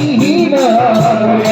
da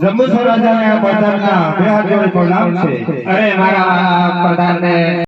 Jambusar રાજાને પ્રધાનના બે હાથ જોડે પ્રણામ છે. અરે મારા પ્રધાનને